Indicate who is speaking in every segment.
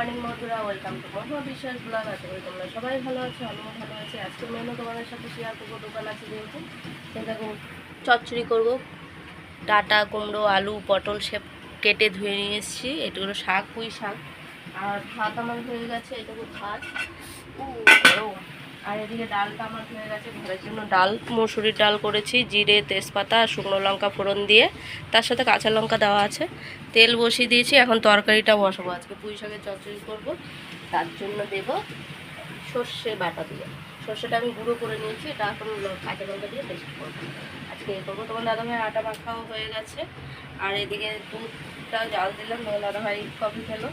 Speaker 1: Morning বন্ধুরা welcome to মহুয়া বিশ্বাস blog. আছে ওই তোমরা সবাই ভালো আছো, আমিও ভালো আছি। আজকে মেনু তোমাদের সাথে শেয়ার করব, দোকান আছে যেহেতু। সেটা চচ্চড়ি করব, ডাটা, কুমড়ো, আলু, পটল সেপ কেটে ধুয়ে নিয়ে এসেছি। এটুকু শাক, পুঁই শাক। আর ভাত আমার হয়ে গেছে, এটুকু ভাত। আর এদিকে ডালটা আমার হয়ে গেছে, ঘরের জন্য ডাল, মসুরির ডাল করেছি, জিরে, তেজপাতা, শুকনো লঙ্কা ফোড়ন দিয়ে। তার সাথে কাঁচা লঙ্কা দেওয়া আছে। তেল বসিয়ে দিয়েছি, এখন তরকারিটা বসাবো। আজকে পুঁই শাকের চচ্চড়ি করব, তার জন্য দেব সর্ষে বাটা দিয়ে। সর্ষেটা আমি গুঁড়ো করে নিয়েছি, এটা এখন কাঁচা লঙ্কা দিয়ে পেস্ট করব। আজকে এ করব। তোমার দাদা ভাই আটা মাখাও হয়ে গেছে। আর এদিকে দুধটা জাল দিলাম, তোমার দাদা ভাই কফি খেলো।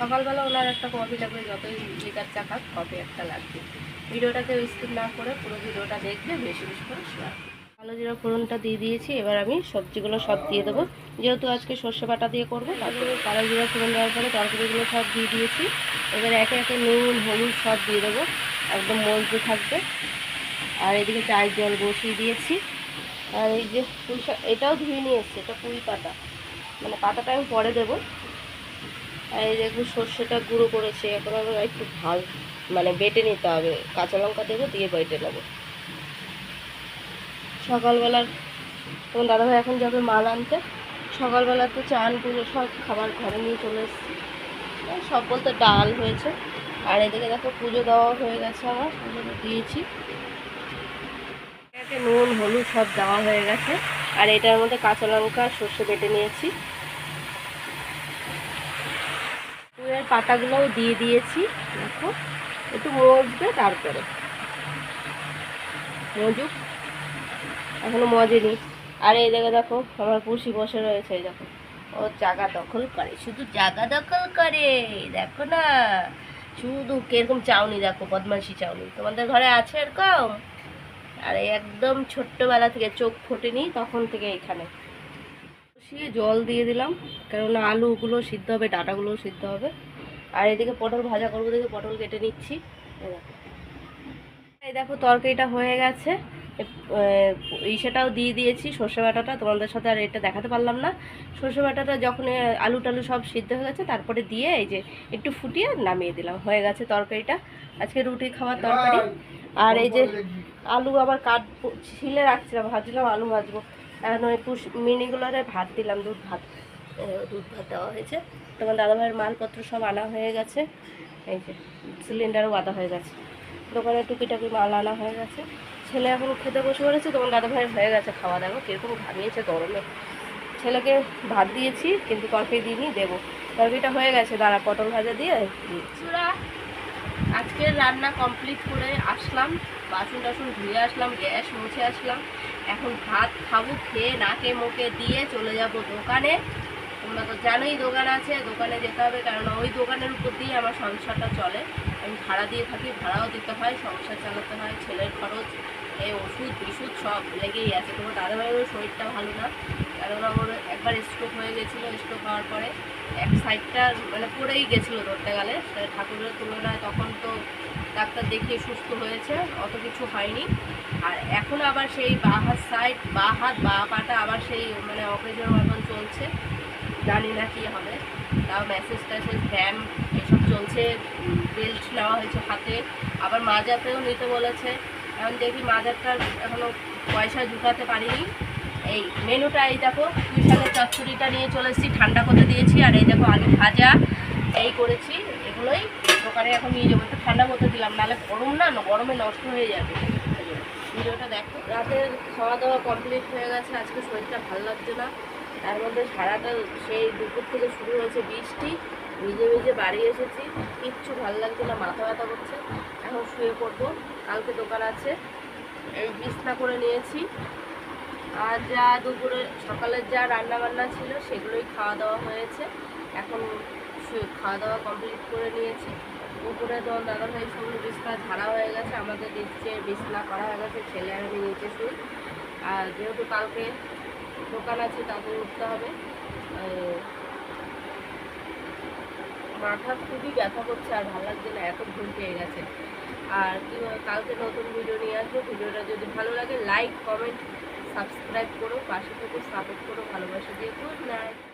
Speaker 1: সকালবেলা ওনার একটা কফি লাগবে, যতই লিটার চা খাক কফি একটা লাগবে। ভিডিওটাকে স্কিপ না করে পুরো ভিডিওটা দেখবে, বেশি বেশি করে শেয়ার কালো জিরা ফোড়নটা দিয়ে দিয়েছি, এবার আমি সবজিগুলো সব দিয়ে দেবো। যেহেতু আজকে সর্ষে বাটা দিয়ে করব তারপরে কালো জিরা ফোড়ন দেওয়ার পরে তরকারিগুলো সব দিয়ে দিয়েছি। এবার একে একে নুন, হলুদ সব দিয়ে দেবো, একদম মজতে থাকবে। আর এদিকে চায়ের জল বসিয়ে দিয়েছি। আর এই যে পুঁই এটাও ধুয়ে নিয়ে এসছে, এটা পুঁই পাতা। মানে পাতাটা আমি পরে দেবো। আর এই দেখুন সর্ষেটা গুঁড়ো করেছে এখন আবার একটু ভালো মানে বেটে নিতে হবে। কাঁচা লঙ্কা দেবো দিয়ে বেটে নেব। সকালবেলার তখন দাদাভাই এখন যাবে মাল আনতে। সকালবেলা তো চান, পুজো সব খাবার ঘরে নিয়ে চলে এসেছি। সব বলতে ডাল হয়েছে। আর এদিকে দেখো পুজো দেওয়া হয়ে গেছে আমার, পুজো দিয়েছি। নুন, হলুদ সব দেওয়া হয়ে গেছে। আর এটার মধ্যে কাঁচা লঙ্কা, সর্ষে বেটে নিয়েছি। ফুলের পাতাগুলোও দিয়ে দিয়েছি, দেখো। একটু মজবে, তারপরে। মজুক। এখনও মজেনি। আর এই দেখে, দেখো, আমার পুষি বসে রয়েছে, এই দেখো। ও জায়গা দখল করে, শুধু জায়গা দখল করে, দেখো না। শুধু কীরকম চাউনি, দেখো বদমাসি চাউনি। তোমাদের ঘরে আছে এরকম? আর একদম ছোট্টবেলা থেকে চোখ ফোটেনি, তখন থেকে এখানে বসিয়ে জল দিয়ে দিলাম, কেননা আলুগুলো সিদ্ধ হবে, ডাটাগুলোও সিদ্ধ হবে। আর এদিকে পটল ভাজা করব দেখে পটল কেটে নিচ্ছি। এই দেখো। তরকারিটা হয়ে গেছে। ইসেটাও দিয়ে দিয়েছি সর্ষে বাটাটা। তোমাদের সাথে আর এটা দেখাতে পারলাম না। সর্ষে বাটাটা যখন আলু টালু সব সিদ্ধ হয়ে গেছে, তারপরে দিয়ে এই যে একটু ফুটিয়ে নামিয়ে দিলাম। হয়ে গেছে তরকারিটা। আজকে রুটি খাওয়ার তরকারি। আর এই যে আলু আবার কাট, ছিলে রাখছিলাম, ভাজলাম, আলু ভাজবো। এখন ওই মিনিগুলোরে ভাত দিলাম, দুধ ভাত। দুধ ভাত দেওয়া হয়েছে। তোমার দাদাভাইয়ের মালপত্র সব আনা হয়ে গেছে। এই যে সিলিন্ডারও বাঁধা হয়ে গেছে। দোকানে টুকিটাকি মাল আনা হয়ে গেছে। ছেলে এখন খেতে বসে পড়েছে, তোমার দাদাভাইয়ের হয়ে গেছে খাওয়া দাওয়া। কীরকম ঘামিয়েছে গরমে। ছেলেকে ভাত দিয়েছি, কিন্তু তরকারি দিইনি, দেবো। তরকারিটা হয়ে গেছে, দাঁড়া, পটল ভাজা দিয়ে আজকে রান্না কমপ্লিট করে আসলাম। বাসন টাসন ধুয়ে আসলাম, গ্যাস মুছে আসলাম। এখন ভাত খাব, খেয়ে নাকে মুখে দিয়ে চলে যাব দোকানে। তোমরা তো জানোই দোকান আছে, দোকানে যেতে হবে, কারণ ওই দোকানের উপর দিয়েই আমার সংসারটা চলে। আমি ভাড়া দিয়ে থাকি, ভাড়াও দিতে হয়, সংসার চালাতে হয়, ছেলের খরচ এই ওষুধ বিষুধ সব লেগেই আছে। তোমার দাদাভাইয়েরও শরীরটা ভালো না কেননা ওর একবার স্ট্রোক হয়ে গেছিল স্ট্রোক হওয়ার পরে এক সাইডটা মানে পড়েই গেছিল ধরতে গেলে। ঠাকুরের তুলনায় তখন তো ডাক্তার দেখিয়ে সুস্থ হয়েছে, অত কিছু হয়নি। আর এখন আবার সেই বা হাত সাইড বা হাত, বা পাটা আবার সেই মানে অকেজোর মতন চলছে। জানি না কী হবে। তাও মেসেজ ট্যাসেজ, ব্যায়াম এসব চলছে। বেল্ট নেওয়া হয়েছে হাতে। আবার মাজাতেও নিতে বলেছে। এখন দেখি মাজারটা এখনও পয়সা জুটাতে পারিনি। এই মেনুটা, এই দেখো শাকের চচ্চড়িটা নিয়ে চলে এসেছি, ঠান্ডা করতে দিয়েছি। আর এই দেখো, আলু ভাজা, এই করেছি। এগুলোই দোকানে এখন নিয়ে যাব। একটু ঠান্ডা করতে দিলাম, নাহলে গরম না, গরমে নষ্ট হয়ে যাবে। ভিডিওটা দেখো। রাতের খাওয়া দাওয়া কমপ্লিট হয়ে গেছে। আজকে শরীরটা ভালো লাগছে না। তার মধ্যে সারাটা সেই দুপুর থেকে শুরু হয়েছে বৃষ্টি, ভিজে ভিজে বাড়ি এসেছি। কিচ্ছু ভালো লাগছে না, মাথা ব্যথা করছে। এখন শুয়ে পড়ব, কালকে দোকান আছে। এই বিছনা করে নিয়েছি। আর যা দুপুরে সকালের যা রান্না বান্না ছিল সেগুলোই খাওয়া দাওয়া হয়েছে। এখন শুয়ে খাওয়া দাওয়া কমপ্লিট করে নিয়েছি। উপরে তো দাদা ভাই সঙ্গে বিছনা ঝাড়া হয়ে গেছে, আমাদের নিচে বিছনা করা হয়ে গেছে, ছেলে আমি নিচে শুই। আর যেহেতু কালকে দোকান আছে তাদের উঠতে হবে। মাথা খুবই ব্যথা করছে আর ভালো লাগছে না, এত ঘুম পেয়ে গেছে। আর কী কালকে নতুন ভিডিও নিয়ে আসব। ভিডিওটা যদি ভালো লাগে লাইক কমেন্ট সাবস্ক্রাইব করো, পাশে থেকে সাপোর্ট করো, ভালোবাসা দিয়ে গুড নাইট